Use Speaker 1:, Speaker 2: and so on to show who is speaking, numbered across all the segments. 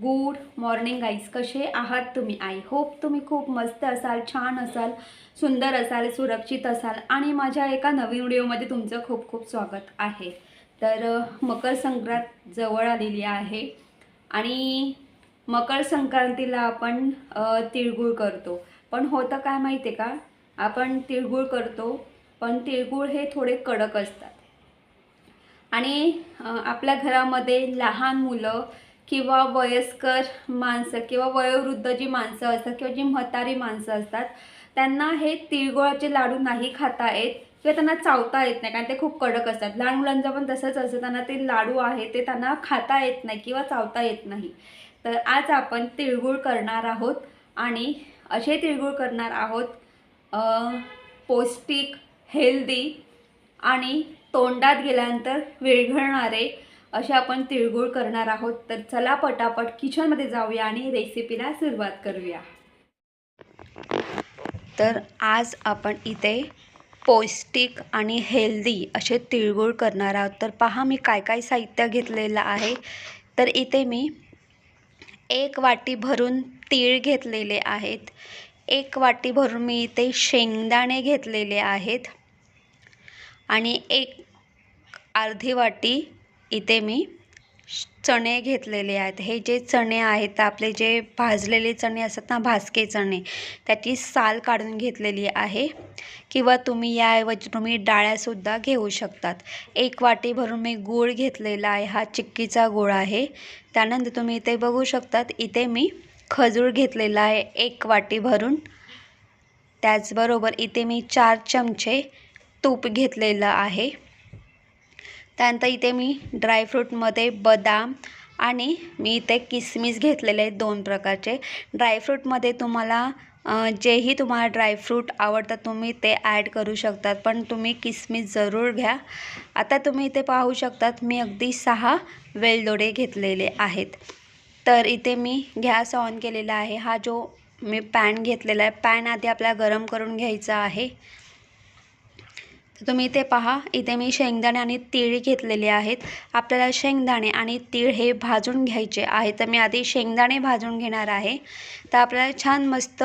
Speaker 1: Good morning guys कसे आहात तुम्ही? आय होप तुम्ही खूप मस्त असाल छान असाल सुंदर असाल सुरक्षित असाल आणि माझ्या एका नवीन व्हिडिओमध्ये तुमचं खूप खूप स्वागत आहे. तर मकर संक्रांत जवळ आलेली आहे आणि मकर संक्रांतीला आपण तिळगुळ करतो. पण होतं काय माहिती आहे का? आपण तिळगुळ करतो पण तिळगुळ हे थोडे कडक असतात. आणि आपल्या घरामध्ये लहान मुलं किंवा वयस्कर माणसं किंवा वयोवृद्ध जी माणसं असतात किंवा जी म्हातारी माणसं असतात त्यांना हे तिळगुळाचे लाडू नाही खाता येत किंवा त्यांना चावता येत नाही कारण ते खूप कडक असतात. लहान मुलांचं पण तसंच असतं. त्यांना ते लाडू आहे ते त्यांना खाता येत नाही किंवा चावता येत नाही. तर आज आपण तिळगुळ करणार आहोत आणि असे तिळगुळ करणार आहोत पौष्टिक हेल्दी आणि तोंडात गेल्यानंतर विरघळणारे असे आपण तिळगुळ करणार आहोत. तर चला पटापट किचनमध्ये जाऊया आणि रेसिपीला सुरुवात करूया. तर आज आपण इथे पौष्टिक आणि हेल्दी असे तिळगुळ करणार आहोत. तर पहा मी काय काय साहित्य घेतलेलं आहे. तर इथे मी एक वाटी भरून तीळ घेतलेले आहेत. एक वाटी भरून मी इथे शेंगदाणे घेतलेले आहेत. आणि एक अर्धी वाटी इथे मी चणे घेतलेले आहेत. हे जे चणे आहेत आपले जे भाजलेले चणे असतात ना भाजके चणे त्याची साल काढून घेतलेली आहे. किंवा तुम्ही याऐवजी तुम्ही डाळ्यासुद्धा घेऊ शकतात. एक वाटी भरून मी गूळ घेतलेला आहे. हा चिक्कीचा गूळ आहे. त्यानंतर तुम्ही इथे बघू शकतात इथे मी खजूर घेतलेला आहे एक वाटी भरून. त्याचबरोबर इथे मी चार चमचे तूप घेतलेलं आहे. त्यानंतर इथे मी ड्रायफ्रूटमध्ये बदाम आणि मी इथे किसमिस घेतलेले आहेत दोन प्रकारचे. ड्रायफ्रूटमध्ये तुम्हाला जेही तुम्हाला ड्रायफ्रूट आवडतात तुम्ही ते ॲड करू शकतात. पण तुम्ही किसमिस जरूर घ्या. आता तुम्ही इथे पाहू शकतात मी अगदी सहा वेलदोडे घेतलेले आहेत. तर इथे मी गॅस ऑन केलेला आहे. हा जो मी पॅन घेतलेला आहे पॅन आधी आपल्याला गरम करून घ्यायचा आहे. तर तुम्ही इथे पहा इथे मी शेंगदाणे आणि तीळ घेतलेले आहेत. आपल्याला शेंगदाणे आणि तीळ हे भाजून घ्यायचे आहे. तर मी आधी शेंगदाणे भाजून घेणार आहे. तर आपल्याला छान मस्त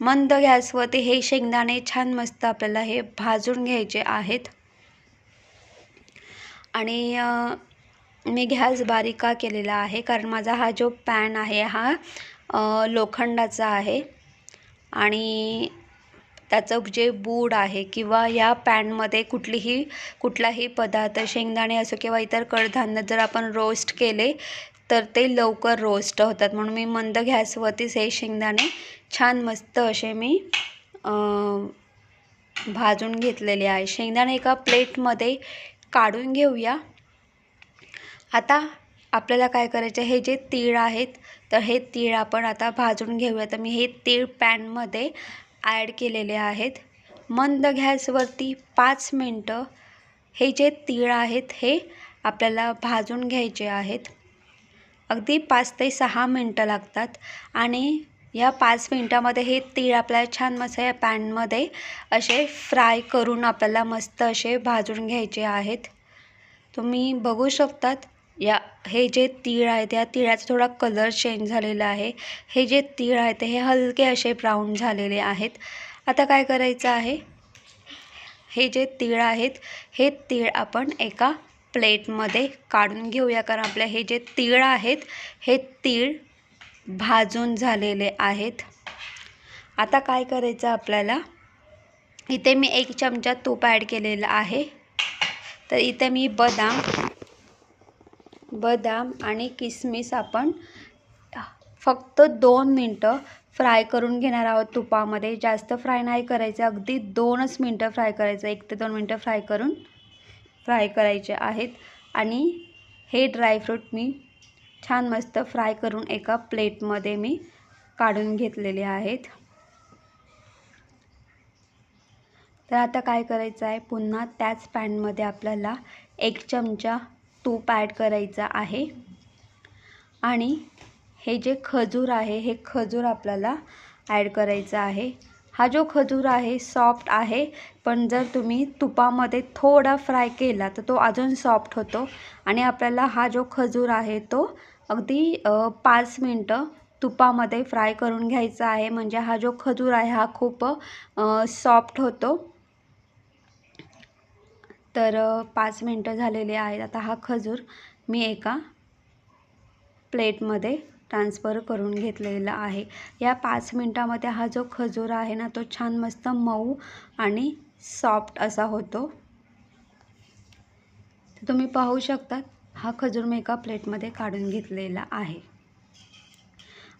Speaker 1: मंद गॅसवरती हे शेंगदाणे छान मस्त आपल्याला हे भाजून घ्यायचे आहेत. आणि मी गॅस बारीक का केलेला आहे? कारण माझा हा जो पॅन आहे हा लोखंडाचा आहे. आणि त्याचं जे बूड आहे किंवा या पॅनमध्ये कुठलीही कुठलाही पदार्थ शेंगदाणे असो किंवा इतर कडधान्य जर आपण रोस्ट केले तर ते लवकर रोस्ट होतात. म्हणून मी मंद गॅसवरतीच हे शेंगदाणे छान मस्त असे मी भाजून घेतलेले आहे. शेंगदाणे एका प्लेटमध्ये काढून घेऊया. आता आपल्याला काय करायचं हे जे तीळ आहेत तर हे तीळ आपण आता भाजून घेऊया. तर मी हे तीळ पॅनमध्ये ॲड केलेले आहेत. मंद गॅसवरती पाच मिनटं हे जे तीळ आहेत हे आपल्याला भाजून घ्यायचे आहेत. अगदी पाच ते सहा मिनटं लागतात आणि या पाच मिनटामध्ये हे तीळ आपल्याला छान मस्त या पॅनमध्ये असे फ्राय करून आपल्याला मस्त असे भाजून घ्यायचे आहेत. तुम्ही बघू शकतात या हे जे तीळ आहेत या तिळाचा थोडा कलर चेंज झालेला आहे. हे जे तीळ आहेत हे हलके असे ब्राऊन झालेले आहेत. आता काय करायचं आहे? हे जे तीळ आहेत हे तीळ आपण एका प्लेटमध्ये काढून घेऊया. कारण आपल्या हे जे तीळ आहेत हे तीळ भाजून झालेले आहेत. आता काय करायचं आपल्याला? इथे मी एक चमचा तूप ॲड केलेलं आहे. तर इथे मी बदाम बदाम आणि किसमिस आपण फक्त दोन मिनटं फ्राय करून घेणार आहोत तुपामध्ये. जास्त फ्राय नाही करायचं. अगदी दोनच मिनटं फ्राय करायचं. एक ते दोन मिनटं फ्राय करून फ्राय करायचे आहेत. आणि हे ड्रायफ्रूट मी छान मस्त फ्राय करून एका प्लेटमध्ये मी काढून घेतलेले आहेत. तर आता काय करायचं आहे? पुन्हा त्याच पॅनमध्ये आपल्याला एक चमचा तूप ॲड करायचा आहे. आणि हे जे खजूर आहे हे खजूर आपल्याला ॲड करायचं आहे. हा जो खजूर आहे सॉफ्ट आहे पण जर तुम्ही तुपामध्ये थोडा फ्राय केला तर तो अजून सॉफ्ट होतो. आणि आपल्याला हा जो खजूर आहे तो अगदी पाच मिनटं तुपामध्ये फ्राय करून घ्यायचा आहे. म्हणजे हा जो खजूर आहे हा खूप सॉफ्ट होतो. तर पाच मिनटं झालेले आहेत. आता हा खजूर मी एका प्लेटमध्ये ट्रान्सफर करून घेतलेला आहे. या पाच मिनटामध्ये हा जो खजूर आहे ना तो छान मस्त मऊ आणि सॉफ्ट असा होतो. तुम्ही पाहू शकता हा खजूर मी एका प्लेटमध्ये काढून घेतलेला आहे.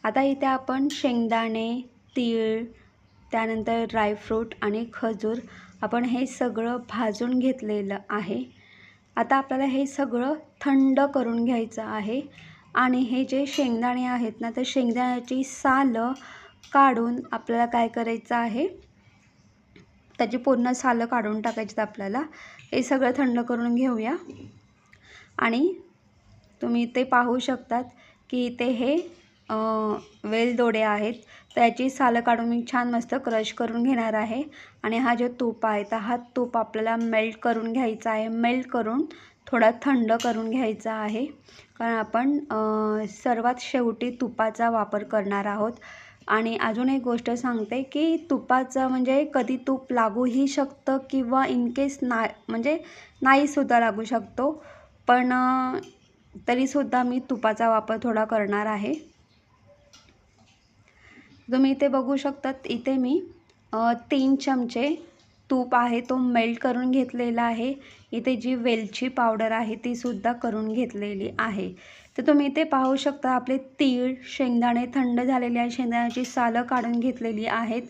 Speaker 1: आता इथे आपण शेंगदाणे तीळ त्यानंतर ड्रायफ्रूट आणि खजूर आपण हे सगळं भाजून घेतलेलं आहे. आता आपल्याला हे सगळं थंड करून घ्यायचं आहे. आणि हे जे शेंगदाणे आहेत ना तर शेंगदाण्याची सालं काढून आपल्याला काय करायचं आहे? त्याची पूर्ण सालं काढून टाकायची आपल्याला. हे सगळं थंड करून घेऊया. आणि तुम्ही ते पाहू शकतात की ते हे वेलदोडे आहेत. त्याची सालं काढून मी छान मस्त क्रश करून घेणार आहे. आणि हा जो तूप आहे तर हा तूप आपल्याला मेल्ट करून घ्यायचा आहे. मेल्ट करून थोडा थंड करून घ्यायचा आहे. कारण आपण सर्वात शेवटी तुपाचा वापर करणार आहोत. आणि अजून एक गोष्ट सांगते की तुपाचं म्हणजे कधी तूप लागूही शकतं किंवा इनकेस ना म्हणजे नाहीसुद्धा लागू शकतो. पण तरीसुद्धा मी तुपाचा वापर थोडा करणार आहे. तुम्ही इथे बघू शकतात इथे मी तीन चमचे तूप आहे तो मेल्ट करून घेतलेला आहे. इथे जी वेलची पावडर आहे तीसुद्धा करून घेतलेली आहे. तर तुम्ही इथे पाहू शकता आपले तीळ शेंगदाणे थंड झालेले आहे शेंगदाण्याची सालं काढून घेतलेली आहेत.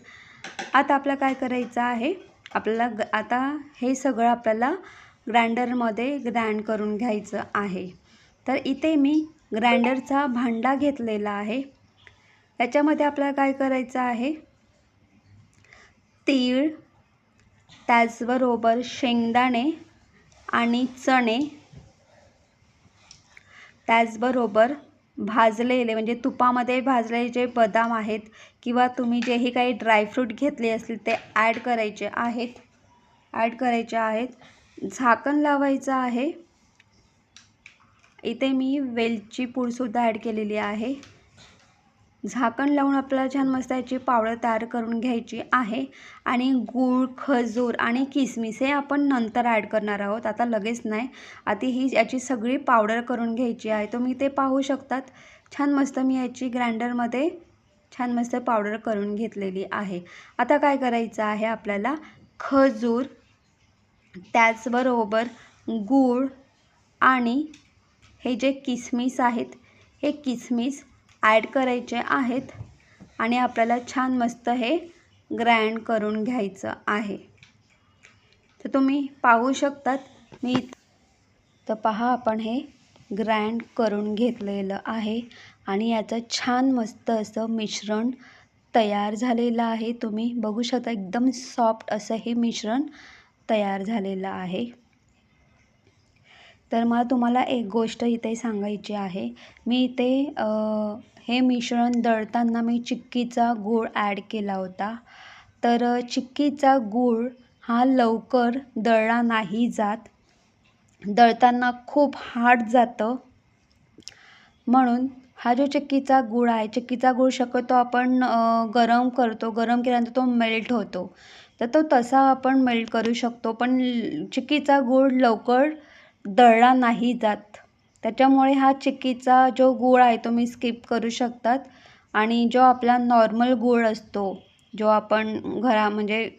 Speaker 1: आता आपल्याला काय करायचं आहे आपल्याला ग आता हे सगळं आपल्याला ग्राइंडरमध्ये ग्राइंड करून घ्यायचं आहे. तर इथे मी ग्राइंडरचा भांडा घेतलेला आहे. याच्यामध्ये आपल्याला काय करायचं आहे? तीळ त्याचबरोबर शेंगदाणे आणि चणे त्याचबरोबर भाजलेले म्हणजे तुपामध्ये भाजलेले जे बदाम आहेत किंवा तुम्ही जेही काही ड्रायफ्रूट घेतले असतील ते ॲड करायचे आहेत. ॲड करायचे आहेत. झाकण लावायचं आहे. इथे मी वेलची पूडसुद्धा ॲड केलेली आहे. झाकण लावून आपल्याला छान मस्त याची पावडर तयार करून घ्यायची आहे. आणि गूळ खजूर आणि किसमिस हे आपण नंतर ॲड करणार आहोत. आता लगेच नाही. आता ही याची सगळी पावडर करून घ्यायची आहे. तुम्ही ते पाहू शकतात. छान मस्त मी याची ग्राइंडरमध्ये छान मस्त पावडर करून घेतलेली आहे. आता काय करायचं आहे आपल्याला? खजूर त्याचबरोबर गूळ आणि हे जे किसमिस आहेत हे किसमिस ॲड करायचे आहेत. आणि आपल्याला छान मस्त हे ग्राइंड करून घ्यायचं आहे. तर तुम्ही पाहू शकतात मी तर पहा आपण हे ग्राइंड करून घेतलेलं आहे. आणि याचं छान मस्त असं मिश्रण तयार झालेलं आहे. तुम्ही बघू शकता एकदम सॉफ्ट असं हे मिश्रण तयार झालेलं आहे. तर मला तुम्हाला एक गोष्ट इथे सांगायची आहे. मी इथे हे मिश्रण दळताना मी चिक्कीचा गूळ ॲड केला होता. तर चिक्कीचा गूळ हा लवकर दळला नाही जात. दळताना खूप हार्ड जातं. म्हणून हा जो चिक्कीचा गूळ आहे चिक्कीचा गूळ शक्यतो आपण गरम करतो. गरम केल्यानंतर तो मेल्ट होतो. तर तो तसा आपण मेल्ट करू शकतो. पण चिक्कीचा गूळ लवकर दळला नाही जात. त्याच्यामुळे हा चिक्कीचा जो गूळ आहे तो मी स्किप करू शकतात. आणि जो आपला नॉर्मल गूळ असतो जो आपण घरा म्हणजे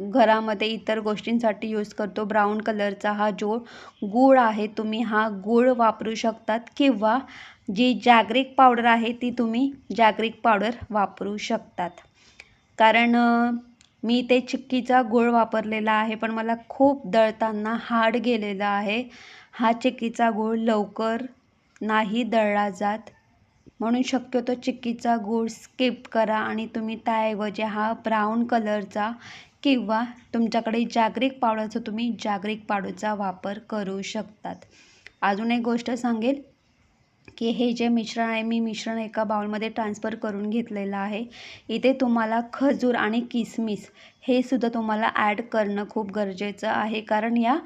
Speaker 1: घरामध्ये इतर गोष्टींसाठी यूज करतो ब्राऊन कलरचा हा जो गूळ आहे तुम्ही हा गूळ वापरू शकतात किंवा जी जॅग्रिक पावडर आहे ती तुम्ही जॅग्रिक पावडर वापरू शकतात. कारण मी ते चिक्कीचा गूळ वापरलेला आहे पण मला खूप दळताना हाड गेलेला आहे. हा चिक्कीचा गूळ लवकर नाही दळला जात. म्हणून शक्यतो चिक्कीचा गूळ स्किप करा आणि तुम्ही त्याऐवजी हा ब्राऊन कलरचा किंवा तुमच्याकडे जागरिक पावडरचा तुम्ही जागरिक पावडरचा वापर करू शकतात. अजून एक गोष्ट सांगेल. की हे जे मिश्रण आहे मी मिश्रण एका बाउलमध्ये ट्रान्सफर करून घेतलेलं आहे. इथे तुम्हाला खजूर आणि किसमिस हे सुद्धा तुम्हाला ॲड करणं खूप गरजेचं आहे. कारण या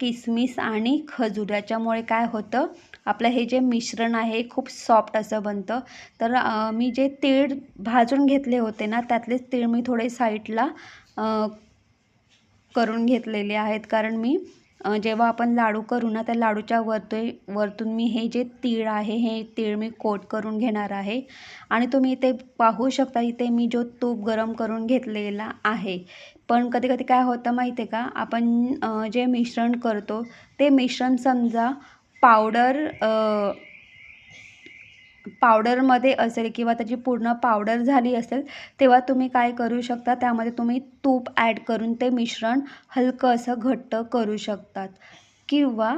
Speaker 1: किसमिस आणि खजूर याच्यामुळे काय होतं आपलं हे जे मिश्रण आहे खूप सॉफ्ट असं बनतं. तर मी जे तीळ भाजून घेतले होते ना त्यातलेच तीळ मी थोडे साईडला करून घेतलेले आहेत. कारण मी जेव्हा आपण लाडू करू ना त्या लाडूच्या वरते वरतून मी हे जे तीळ आहे हे तीळ मी कोट करून घेणार आहे. आणि तुम्ही इथे पाहू शकता इथे मी जो तूप गरम करून घेतलेला आहे. पण कधी कधी काय होतं माहिती आहे का? आपण जे मिश्रण करतो ते मिश्रण समजा पावडर पावडरमध्ये असेल किंवा त्याची पूर्ण पावडर झाली असेल तेव्हा तुम्ही काय करू शकता? त्यामध्ये तुम्ही तूप ॲड करून ते मिश्रण हलकं असं घट्ट करू शकतात. किंवा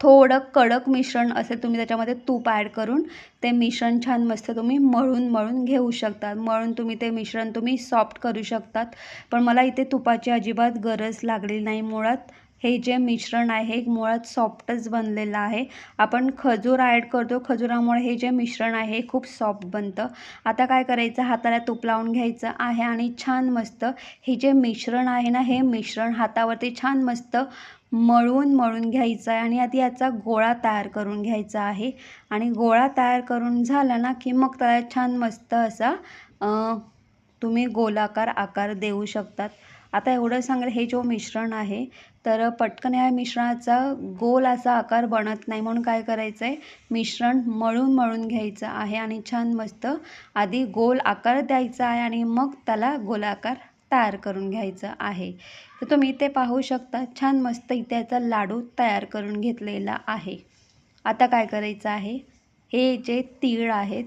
Speaker 1: थोडं कडक मिश्रण असेल तुम्ही त्याच्यामध्ये तूप ॲड करून ते मिश्रण छान मस्त तुम्ही मळून मळून घेऊ शकतात. मळून तुम्ही ते मिश्रण तुम्ही सॉफ्ट करू शकतात. पण मला इथे तुपाची अजिबात गरज लागली नाही मुळात. हे जे मिश्रण आहे मुळात सॉफ्टच बनलेलं आहे. आपण खजूर ॲड करतो. खजुरामुळे हे जे मिश्रण आहे हे खूप सॉफ्ट बनतं. आता काय करायचं? हाताला तूप लावून घ्यायचं आहे आणि छान मस्त हे जे मिश्रण आहे ना हे मिश्रण हातावरती छान मस्त मळून मळून घ्यायचं आहे आणि आधी याचा गोळा तयार करून घ्यायचा आहे. आणि गोळा तयार करून झाला ना की मग त्याला छान मस्त असा तुम्ही गोलाकार आकार देऊ शकतात. आता एवढं सांगेल हे जो मिश्रण आहे तर पटकन या मिश्रणाचा गोल असा आकार बनत नाही म्हणून काय करायचं आहे मिश्रण मळून मळून घ्यायचं आहे आणि छान मस्त आधी गोल आकार द्यायचा आहे आणि मग त्याला गोलाकार तयार करून घ्यायचं आहे. तर तुम्ही इथे पाहू शकता छान मस्त इथे याचा लाडू तयार करून घेतलेला आहे. आता काय करायचं आहे? हे जे तीळ आहेत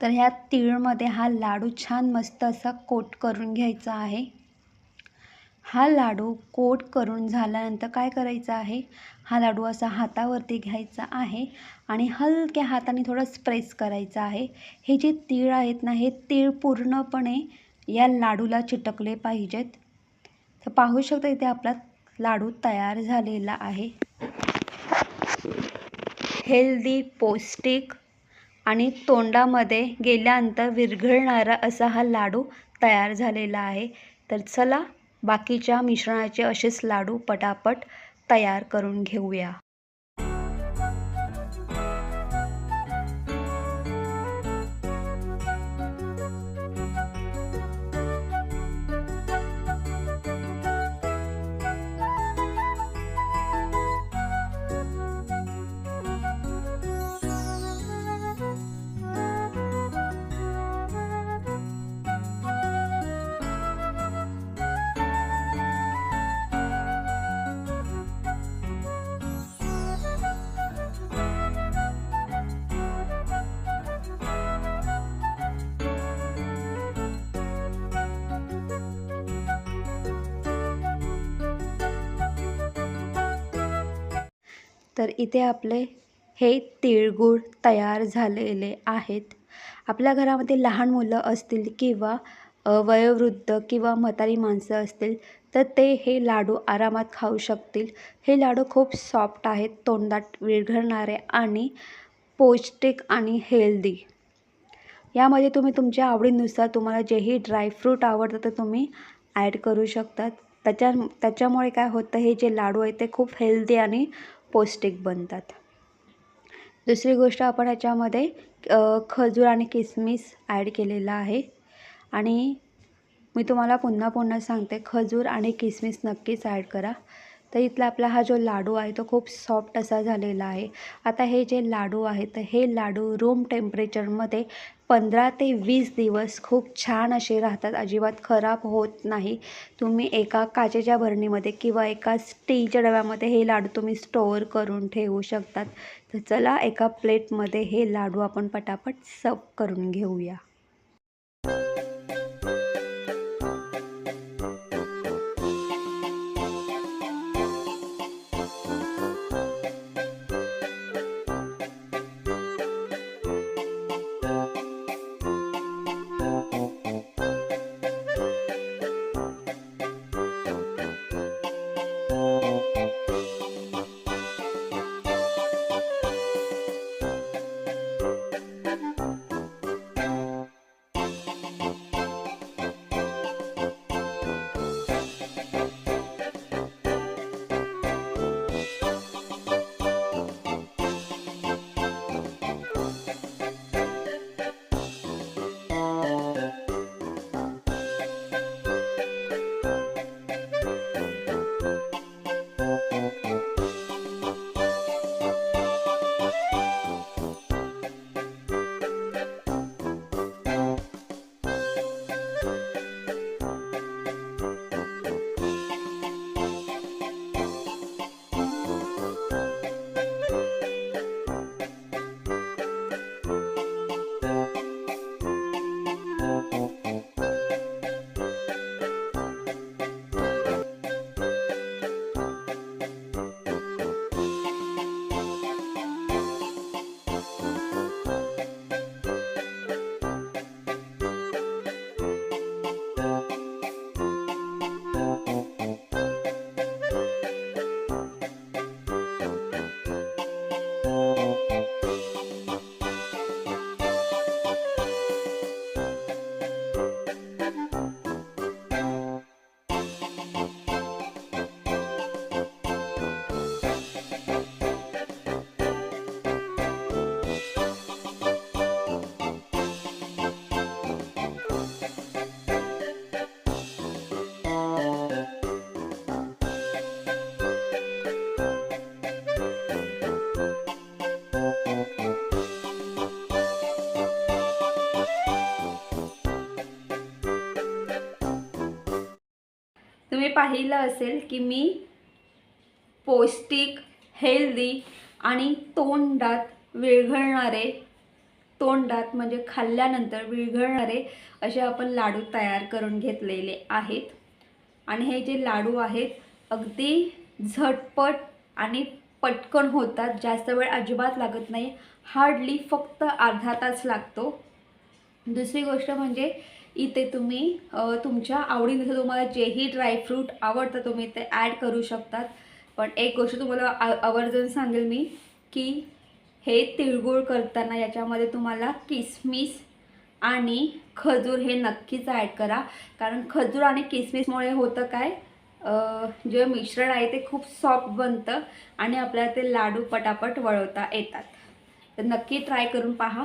Speaker 1: तर ह्या तीळमध्ये हा लाडू छान मस्त असा कोट करून घ्यायचा आहे. हा लाडू कोट करून झाल्यानंतर काय करायचं आहे? हा लाडू असा हातावरती घ्यायचा आहे आणि हलक्या हाताने थोडं स्प्रेस करायचा आहे. हे जे तीळ आहेत ना हे तीळ पूर्णपणे या लाडूला चिटकले पाहिजेत. तर पाहू शकता इथे आपला लाडू तयार झालेला आहे. हेल्दी पौष्टिक आणि तोंडामध्ये गेल्यानंतर विरघळणारा असा हा लाडू तयार झालेला आहे. तर चला बाकीच्या मिश्रणाचे असेच लाडू पटापट तयार करून घेऊया. तर इथे आपले हे तिळगुळ तयार झालेले आहेत. आपल्या घरामध्ये लहान मुलं असतील किंवा वयोवृद्ध किंवा म्हातारी माणसं असतील तर ते हे लाडू आरामात खाऊ शकतील. हे लाडू खूप सॉफ्ट आहेत तोंडात विरघळणारे आणि पौष्टिक आणि हेल्दी. यामध्ये तुम्ही तुमच्या आवडीनुसार तुम्हाला जेही ड्रायफ्रूट आवडतं ते तुम्ही ॲड करू शकतात. त्याच्या त्याच्यामुळे काय होतं हे जे लाडू आहेत ते खूप हेल्दी आणि पौष्टिक बनतात. दुसरी गोष्ट आपण याच्यामध्ये खजूर आणि किसमिस ॲड केलेला आहे. आणि मी तुम्हाला पुन्हा पुन्हा सांगते खजूर आणि किसमिस नक्कीच ॲड करा. तर इथला आपला हा जो लाडू आहे तो खूप सॉफ्ट असा झालेला आहे. आता हे जे लाडू आहेत तर हे लाडू रूम टेम्परेचरमध्ये पंधरा ते वीस दिवस खूप छान असे राहतात. अजिबात खराब होत नाही. तुम्ही एका काचेच्या भरणीमध्ये किंवा एका स्टीलच्या डब्यामध्ये हे लाडू तुम्ही स्टोअर करून ठेवू शकतात. तर चला एका प्लेटमध्ये हे लाडू आपण पटापट सर्व करून घेऊया. पाहिलं असेल की मी पौष्टिक हेल्दी आणि तोंडात विरघळणारे तोंडात म्हणजे खाल्ल्यानंतर विरघळणारे असे आपण लाडू तयार करून घेतलेले आहेत. आणि हे जे लाडू आहेत अगदी झटपट आणि पटकन होतात. जास्त वेळ अजिबात लागत नाही. हार्डली फक्त अर्धा तास लागतो. दुसरी गोष्ट म्हणजे इथे तुम्ही तुमच्या आवडीनुसार तुम्हाला जेही ड्रायफ्रूट आवडतं तुम्ही ते ॲड करू शकतात. पण एक गोष्ट तुम्हाला आ- आवर्जून सांगेल मी की हे तिळगुळ करताना याच्यामध्ये तुम्हाला किसमिस आणि खजूर हे नक्कीच ॲड करा. कारण खजूर आणि किसमिसमुळे होतं काय जे मिश्रण आहे ते खूप सॉफ्ट बनतं आणि आपल्याला ते लाडू पटापट वळवता येतात. तर नक्की ट्राय करून पहा.